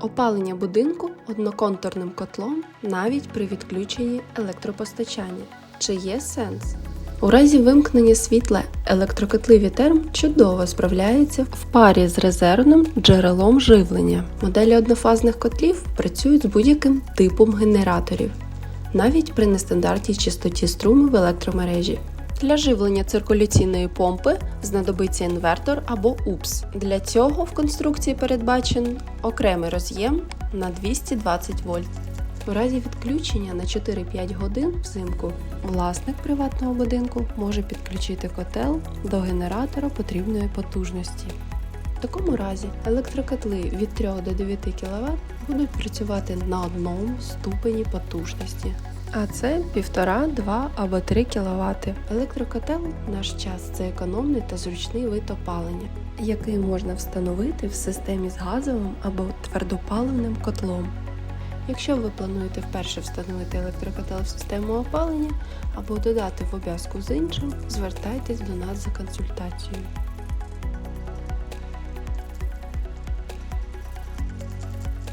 Опалення будинку одноконтурним котлом навіть при відключенні електропостачання. Чи є сенс? У разі вимкнення світла електрокотли Вітерм чудово справляються в парі з резервним джерелом живлення. Моделі однофазних котлів працюють з будь-яким типом генераторів, навіть при нестандартній частоті струму в електромережі. Для живлення циркуляційної помпи знадобиться інвертор або УПС. Для цього в конструкції передбачений окремий роз'єм на 220 вольт. У разі відключення на 4-5 годин взимку власник приватного будинку може підключити котел до генератора потрібної потужності. В такому разі електрокотли від 3 до 9 кВт будуть працювати на одному ступені потужності. А це 1,5, 2 або 3 кВт. Електрокотел в наш час це економний та зручний вид опалення, який можна встановити в системі з газовим або твердопаливним котлом. Якщо ви плануєте вперше встановити електрокотел в систему опалення або додати в обв'язку з іншим, звертайтесь до нас за консультацією.